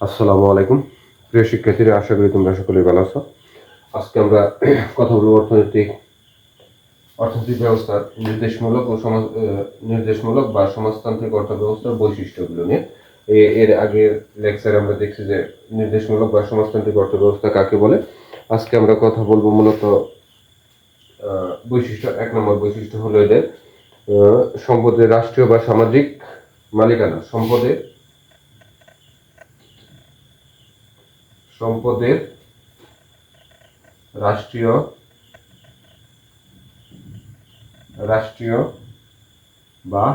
আসসালামু আলাইকুম। প্রিয় শিক্ষার্থীরা, আশা করি তোমরা সকলেই ভালো আছো। আজকে আমরা কথা বলব অর্থনৈতিক অর্থনৈতিক ব্যবস্থার নির্দেশমূলক ও সমাজ নির্দেশমূলক বা সমাজতান্ত্রিক অর্থ ব্যবস্থার বৈশিষ্ট্যগুলো নিয়ে। এর আগের লেকচারে আমরা দেখছি যে নির্দেশমূলক বা সমাজতান্ত্রিক অর্থ ব্যবস্থা কাকে বলে। আজকে আমরা কথা বলব মূলত বৈশিষ্ট্য, এক নম্বর বৈশিষ্ট্য হলো এদের সম্পদের রাষ্ট্রীয় বা সামাজিক মালিকানা, সম্পদের সম্পদের রাষ্ট্রীয় রাষ্ট্রীয় বা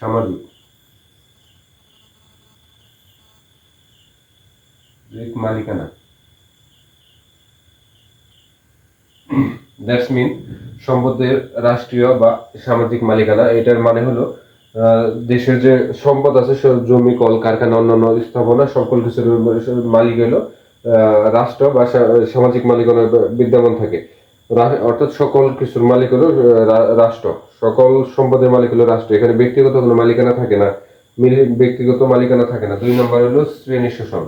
সামাজিক। মালিকানা। দ্যাটস মিন সম্পদের রাষ্ট্রীয় বা সামাজিক মালিকানা, এটার মানে হলো দেশের যে সম্পদ আছে জমি, কল, কারখানা, অন্যান্য স্থাপনা, সকল কিছুর মালিক হলো রাষ্ট্র বা সামাজিক মালিকানা বিদ্যমান থাকে। অর্থাৎ সকল কিছুর মালিক হলো রাষ্ট্র। সকল সম্পদের মালিক হলো রাষ্ট্র। এখানে ব্যক্তিগত কোনো মালিকানা থাকে না। ব্যক্তিগত মালিকানা থাকে না। দুই নম্বর হলো শ্রেণি শোষণ।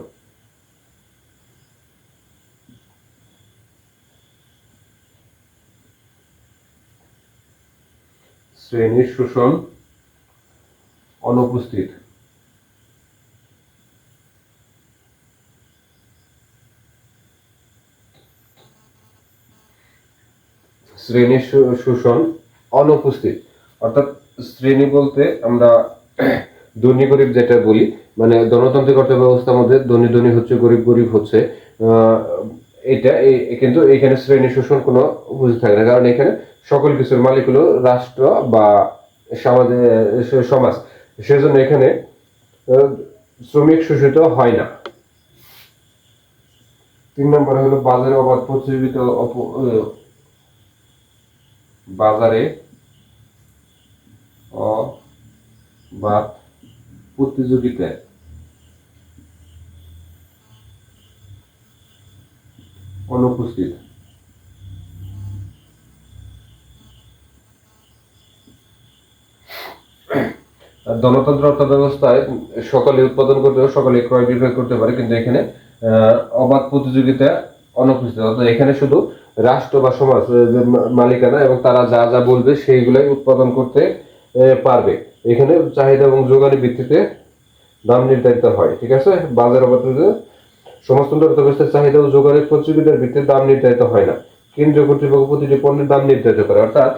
শ্রেণির শোষণ অনুপস্থিত। শ্রেণি শোষণ অনুপস্থিত। অর্থাৎ শ্রেণি বলতে আমরা ধনী গরিব যেটা বলি মানে গণতান্ত্রিক অর্থ ব্যবস্থার মধ্যে ধনী ধনী হচ্ছে, গরিব গরিব হচ্ছে এটা কিন্তু এখানে শ্রেণি শোষণ কোনো উপস্থিত থাকে না। কারণ এখানে সকল কিছুর মালিক হলো রাষ্ট্র বা সমাজ সমাজ। সেজন্য এখানে শ্রমিক শোষিত হয় না। তিন নম্বরে হলো বাজারে অবাধ প্রতিযোগিতা বাজারে অবাধ প্রতিযোগিতায়। অনুপস্থিত। গণতন্ত্র অর্থ ব্যবস্থায় সকলে উৎপাদন করতে পারে, সকলে ক্রয় বিক্রয় করতে পারে, কিন্তু এখানে অবাধ প্রতিযোগিতা অনুপস্থিত। অর্থাৎ এখানে শুধু রাষ্ট্র বা সমাজ মালিকানা এবং তারা যা যা বলবে সেইগুলাই উৎপাদন করতে পারবে। এখানে চাহিদা এবং যোগানের ভিত্তিতে দাম নির্ধারিত হয়, ঠিক আছে? বাজার অবাধ সমাজতন্ত্র অর্থ ব্যবস্থার চাহিদা ও যোগানের প্রতিযোগিতার ভিত্তিতে দাম নির্ধারিত হয় না। কেন্দ্রীয় কর্তৃপক্ষ প্রতিটি পণ্যের দাম নির্ধারিত করে। অর্থাৎ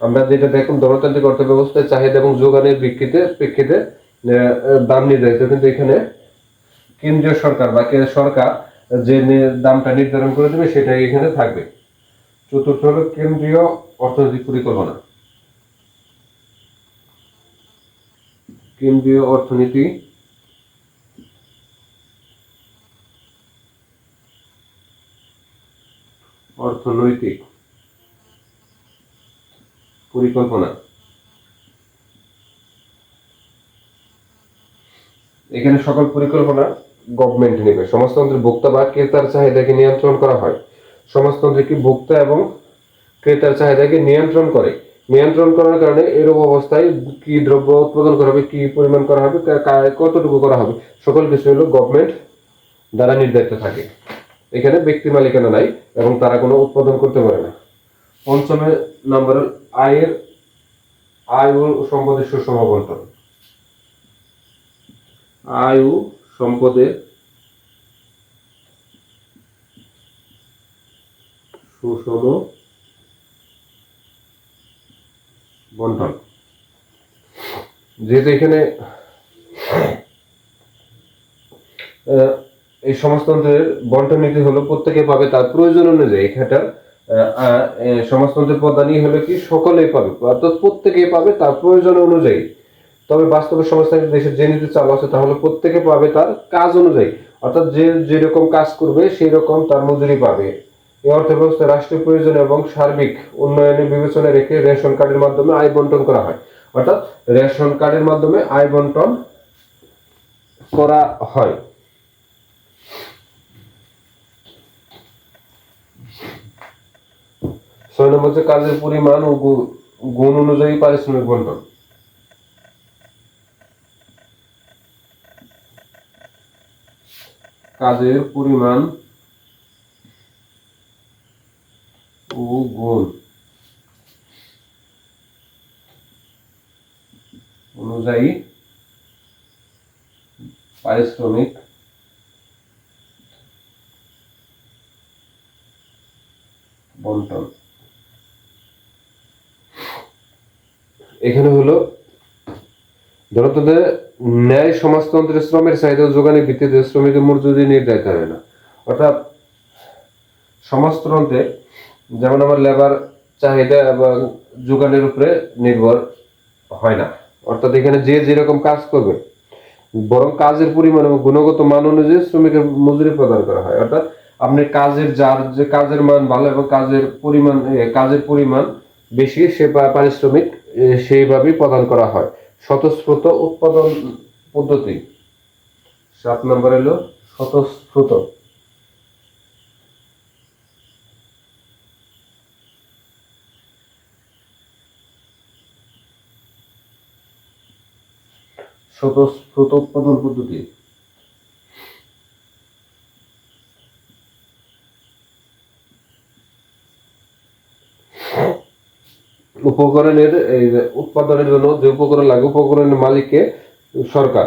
আমরা যেটা দেখুন, গণতান্ত্রিক অর্থ ব্যবস্থায় চাহিদা এবং যোগানের প্রেক্ষিতে প্রেক্ষিতে দাম নির্ধারিত। কিন্তু এখানে কেন্দ্রীয় সরকার বা সরকার যে দামটা নির্ধারণ করে দেবে, সেটাই এখানে থাকবে। চতুর্থ হলো কেন্দ্রীয় অর্থনৈতিক পরিকল্পনা। কেন্দ্রীয় অর্থনীতি অর্থনৈতিক পরিকল্পনা। এখানে সকল পরিকল্পনা গভর্নমেন্ট নেবে। সমাজতন্ত্রের ভোক্তা বা ক্রেতার চাহিদাকে নিয়ন্ত্রণ করা হয়। সমাজতন্ত্রে কি ভোক্তা এবং ক্রেতার চাহিদাকে নিয়ন্ত্রণ করে? নিয়ন্ত্রণ করার কারণে এরূপ অবস্থায় কি দ্রব্য উৎপাদন করা হবে, কি পরিমাণ করা হবে কতটুকু করা হবে, সকল কিছু হলো গভর্নমেন্ট দ্বারা নির্ধারিত থাকে। এখানে ব্যক্তি মালিকানা নাই এবং তারা কোনো উৎপাদন করতে পারে না। পঞ্চমে নম্বর আয়ের আয় ও সম্পদের সুষম বন্টন। আয় ও সম্পদের সুষম বন্টন। যেহেতু এখানে এই সমাজতন্ত্রের বন্টন নীতি হলো প্রত্যেকে পাবে তার প্রয়োজন অনুযায়ী এখানটা সমাজতন্ত্রের প্রধানই হলো কি সকলেই পাবে? অর্থাৎ প্রত্যেকেই পাবে তার প্রয়োজন অনুযায়ী। তবে বাস্তবে সমাজতান্ত্রিক দেশের যে নীতি চালু আছে, তাহলে প্রত্যেকে পাবে তার কাজ অনুযায়ী। অর্থাৎ যে যেরকম কাজ করবে সেই রকম তার মজুরি পাবে। এই অর্থ ব্যবস্থা রাষ্ট্রীয় প্রয়োজন এবং সার্বিক উন্নয়নের বিবেচনা রেখে রেশন কার্ডের মাধ্যমে আয় বন্টন করা হয়। অর্থাৎ রেশন কার্ডের মাধ্যমে আয় বন্টন করা হয়। ছয় নম্বর হচ্ছে কাজের পরিমাণ ও গুণ অনুযায়ী পারিশ্রমিক বন্টন। কাজের পরিমাণ ও গুণ অনুযায়ী পারিশ্রমিক বন্টন। এখানে হলো জনতন্ত্রে ন্যায় সমাজতন্ত্রের শ্রমের চাহিদা যোগানের ভিত্তিতে শ্রমিকের মজুরি নির্ধারিত হয় না। অর্থাৎ সমাজতন্ত্রে যেমন আমার লেবার চাহিদা এবং যোগানের উপরে নির্ভর হয় না। অর্থাৎ এখানে যে যেরকম কাজ করবে, বরং কাজের পরিমাণ এবং গুণগত মান অনুযায়ী শ্রমিকের মজুরি প্রদান করা হয়। অর্থাৎ আপনি কাজের যার যে কাজের মান ভালো এবং কাজের পরিমাণ কাজের পরিমাণ বেশি, সে পারিশ্রমিক সেইভাবেই প্রদান করা হয়। স্বতঃস্ফূর্ত উৎপাদন পদ্ধতি। সাত নম্বর হলো স্বতঃস্ফূর্ত। স্বতঃস্ফূর্ত উৎপাদন পদ্ধতি। উপকরণের, এই উৎপাদনের জন্য যে উপকরণ লাগে, উপকরণের মালিককে সরকার।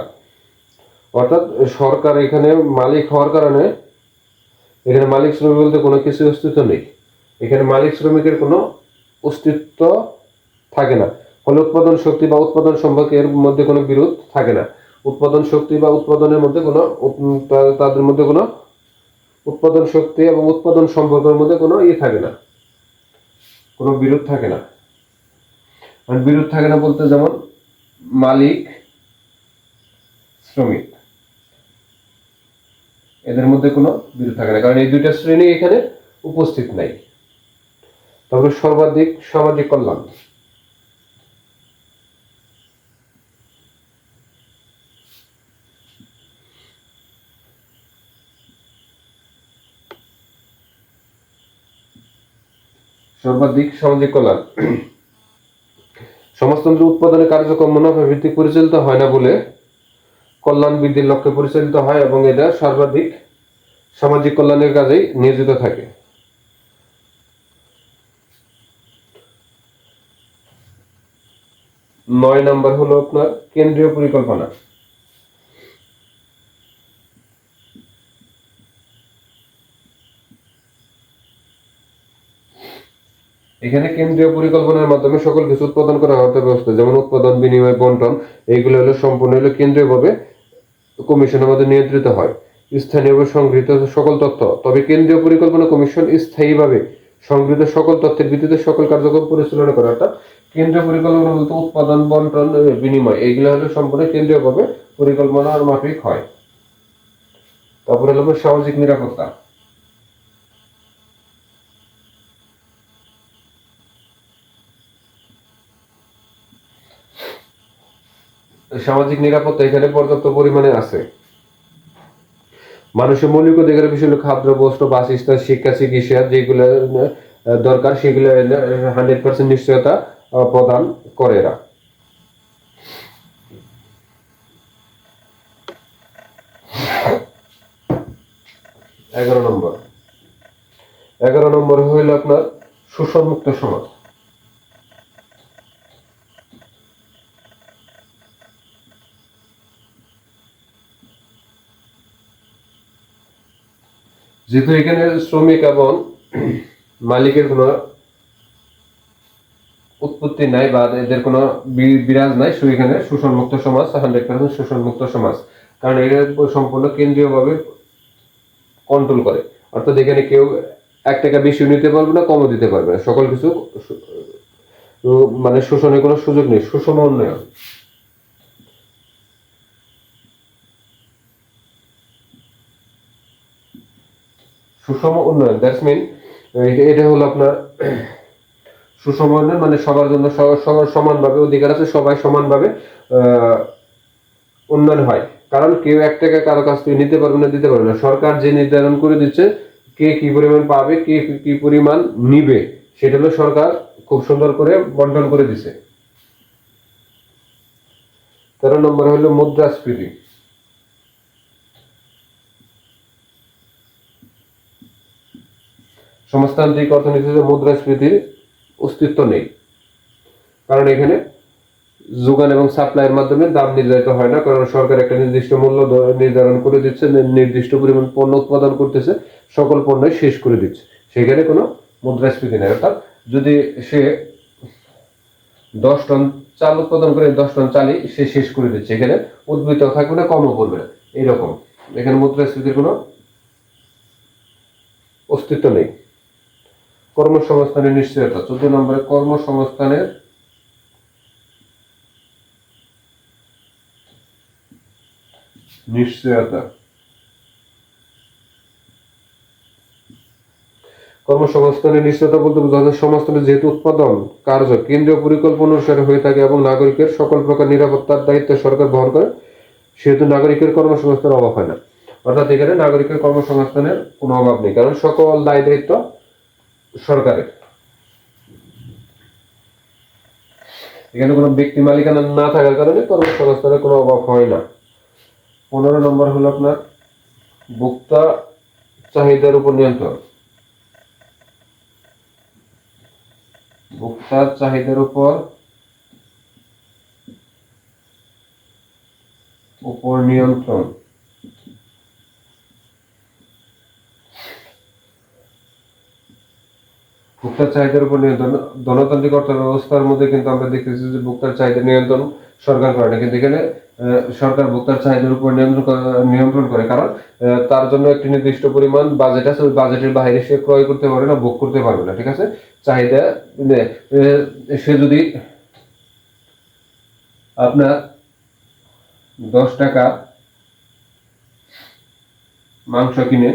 অর্থাৎ সরকার এখানে মালিক হওয়ার কারণে এখানে মালিক শ্রমিক বলতে কোনো কিছু অস্তিত্ব নেই। এখানে মালিক শ্রমিকের কোনো অস্তিত্ব থাকে না। ফলে উৎপাদন শক্তি বা উৎপাদন সম্পর্কে এর মধ্যে কোনো বিরোধ থাকে না। উৎপাদন শক্তি বা উৎপাদনের মধ্যে কোনো তাদের মধ্যে কোনো উৎপাদন শক্তি এবং উৎপাদন সম্পর্কের মধ্যে কোনো ইয়ে থাকে না। কোনো বিরোধ থাকে না। বিরোধ থাকে না বলতে যেমন মালিক, শ্রমিক। এদের মধ্যে কোনো বিরোধ থাকে না, কারণ এই দুইটা শ্রেণি এখানে উপস্থিত নাই। তারপরে সর্বাধিক সামাজিক কল্যাণ। সর্বাধিক সামাজিক কল্যাণ। সমাজতন্ত্র উৎপাদনের কার্যক্রম মুনাফা ভিত্তিক পরিচালিত হয় না বলে কল্যাণ বৃদ্ধির লক্ষ্যে পরিচালিত হয় এবং এটা সর্বাধিক সামাজিক কল্যাণের কাজেই নিয়োজিত থাকে। নয় নাম্বার হলো আপনার কেন্দ্রীয় পরিকল্পনা। এখানে কেন্দ্রীয় পরিকল্পনার মাধ্যমে সকল কিছু উৎপাদন করা হতে ব্যবস্থা, যেমন উৎপাদন, বিনিময়, বন্টন, এইগুলো হলো সম্পূর্ণ হলো কেন্দ্রীয়ভাবে কমিশনের মধ্যে নিয়ন্ত্রিত হয়। স্থানীয়ভাবে সংগৃহীত সকল তথ্য। তবে কেন্দ্রীয় পরিকল্পনা কমিশন স্থায়ীভাবে সংগৃহীত সকল তথ্যের ভিত্তিতে সকল কার্যক্রম পরিচালনা করে, অর্থাৎ কেন্দ্রীয় পরিকল্পনা বলতে উৎপাদন, বন্টন বিনিময়, এইগুলো হলো সম্পূর্ণ কেন্দ্রীয়ভাবে পরিকল্পনার মাফিক হয়। তারপরে হলো সামাজিক নিরাপত্তা। সামাজিক নিরাপত্তা এখানে পর্যাপ্ত পরিমাণে আছে। মানুষের মৌলিক অধিকারের বিষয় হলো খাদ্য বস্ত্র, বাসস্থান, শিক্ষা, চিকিৎসা, যেগুলো দরকার সেগুলো হান্ড্রেড পার্সেন্ট নিশ্চয়তা প্রদান করে এরা। এগারো নম্বর। এগারো নম্বর হইল আপনার শোষণমুক্ত সমাজ। যেহেতু এখানে শ্রমিক এবং মালিকের কোনো উৎপত্তি নাই বা এদের কোনো বিরাজ নাই সো এখানে শোষণমুক্ত সমাজ হান্ড্রেড পার্সেন্ট শোষণমুক্ত সমাজ। কারণ এটা সম্পূর্ণ কেন্দ্রীয়ভাবে কন্ট্রোল করে। অর্থাৎ এখানে কেউ এক টাকা বেশি নিতে পারবে না, কমও দিতে পারবে না। সকল কিছু মানে শোষণের কোনো সুযোগ নেই সুষম উন্নয়ন সুষম উন্নয়ন দ্যাটস মিন এটা হলো আপনার সুষম উন্নয়ন মানে সবার জন্য সবার সমানভাবে অধিকার আছে, সবাই সমানভাবে উন্নয়ন হয়। কারণ কেউ এক টাকা কারও কাছ থেকে নিতে পারবে না, দিতে পারবে না। সরকার যে নির্ধারণ করে দিচ্ছে, কে কি পরিমাণ পাবে কি- কি পরিমাণ নিবে, সেটা হলো সরকার খুব সুন্দর করে বন্টন করে দিছে। তেরো নম্বর হলো মুদ্রাস্ফীতি। সমাজতান্ত্রিক অর্থনীতিতে মুদ্রাস্ফীতির অস্তিত্ব নেই। কারণ এখানে যোগান এবং সাপ্লাইয়ের মাধ্যমে দাম নির্ধারিত হয় না, কারণ সরকার একটা নির্দিষ্ট মূল্য নির্ধারণ করে দিচ্ছে নির্দিষ্ট পরিমাণ পণ্য উৎপাদন করতেছে, সকল পণ্যই শেষ করে দিচ্ছে। সেখানে কোনো মুদ্রাস্ফীতি নেই। অর্থাৎ যদি সে দশ টন চাল উৎপাদন করে, দশ টন চালই সে শেষ করে দিচ্ছে। এখানে উদ্বৃত্ত থাকবে না, কমও করবে না। এইরকম এখানে মুদ্রাস্ফীতির কোনো অস্তিত্ব নেই। কর্মসংস্থানের নিশ্চয়তা, চোদ্দ নম্বরে কর্মসংস্থানের নিশ্চয়তা। কর্মসংস্থানের নিশ্চয়তা বলতে বোঝানো সমাজতন্ত্রের যেহেতু উৎপাদন, কার্য, কেন্দ্রীয় পরিকল্পনা অনুসারে হয়ে থাকে এবং নাগরিকের সকল প্রকার নিরাপত্তার দায়িত্ব সরকার বহন করে, সেহেতু নাগরিকের কর্মসংস্থানের অভাব হয় না। অর্থাৎ এখানে নাগরিকের কর্মসংস্থানের কোনো অভাব নেই, কারণ সকল দায় দায়িত্ব সরকারের। এখানে কোনো ব্যক্তি মালিকানা না থাকার কারণে কর্মসংস্থানের কোনো অভাব হয় না। পনেরো নম্বর হলো আপনার, ভোক্তা চাহিদার উপর নিয়ন্ত্রণ। ভোক্তার চাহিদার উপর উপর নিয়ন্ত্রণ। ভোক্তার চাহিদার উপর নিয়ন্ত্রণ। গণতান্ত্রিক অর্থ ব্যবস্থার মধ্যে কিন্তু আমরা দেখতেছি যে ভোক্তার চাহিদা নিয়ন্ত্রণ সরকার করে না। কিন্তু এখানে সরকার ভোক্তার চাহিদার উপর নিয়ন্ত্রণ নিয়ন্ত্রণ করে। কারণ তার জন্য একটি নির্দিষ্ট পরিমাণ বাজেট আছে। ওই বাজেটের বাইরে সে ক্রয় করতে পারবে না, ভোগ করতে পারবে না। ঠিক আছে? চাহিদা সে যদি আপনার দশ টাকা মাংস কিনে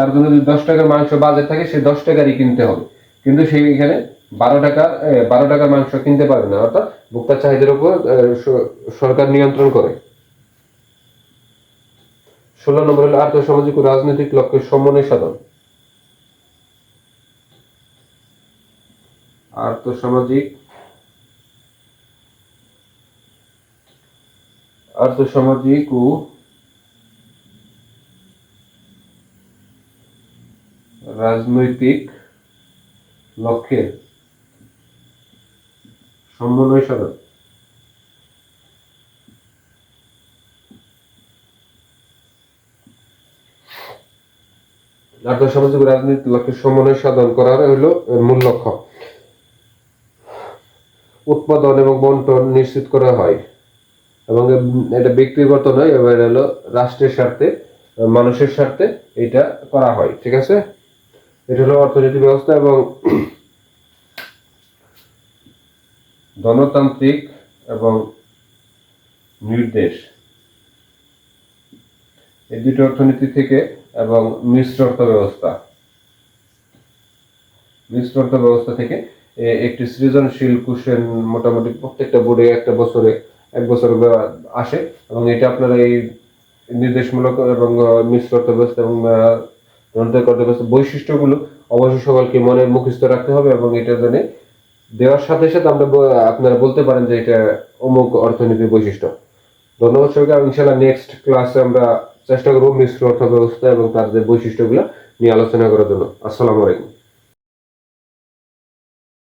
তার জন্য যদি দশ টাকার মাংস বাজেট থাকে, সে দশ টাকারই কিনতে হবে। কিন্তু সেই এখানে বারো টাকা বারো টাকার মাংস কিনতে পারবে না। অর্থাৎ ভোক্তার চাহিদার উপর সরকার নিয়ন্ত্রণ করে। ষোলো নম্বর হলো আর্থসামাজিক ও রাজনৈতিক লক্ষ্যের সমন্বয় সাধন। আর্থসামাজিক আর্থসামাজিক ও রাজনৈতিক লক্ষ্যের সমন্বয় সাধন আর্থসামাজিক ও রাজনৈতিক লক্ষ্যের সমন্বয় সাধন করার এর মূল লক্ষ্য। উৎপাদন এবং বন্টন নিশ্চিত করা হয় এবং এটা ব্যক্তিগত নয়, এবার হলো রাষ্ট্রের স্বার্থে, মানুষের স্বার্থে এটা করা হয়, ঠিক আছে? এটা হলো অর্থনীতি ব্যবস্থা এবং গণতান্ত্রিক এবং নির্দেশ। এই দুটো অর্থনীতি থেকে এবং মিশ্র অর্থ ব্যবস্থা মিশ্র অর্থ ব্যবস্থা থেকে একটি সৃজনশীল কোশ্চেন মোটামুটি প্রত্যেকটা বোর্ডে একটা বছরে, এক বছর আসে এবং এটা আপনারা এই নির্দেশমূলক এবং মিশ্র অর্থ ব্যবস্থা এবং আহ, গণতান্ত্রিক বৈশিষ্ট্যগুলো অবশ্যই সকলকে মনে মুখস্থ রাখতে হবে এবং এটা জেনে দেওয়ার সাথে সাথে আমরা আপনারা বলতে পারেন যে এটা অমুক অর্থনীতির বৈশিষ্ট্য। ধন্যবাদ সবাইকে ইনশাল্লাহ নেক্সট ক্লাসে আমরা চেষ্টা করব মিশ্র অর্থ ব্যবস্থা এবং তাদের বৈশিষ্ট্যগুলো নিয়ে আলোচনা করার জন্য। আসসালামু আলাইকুম।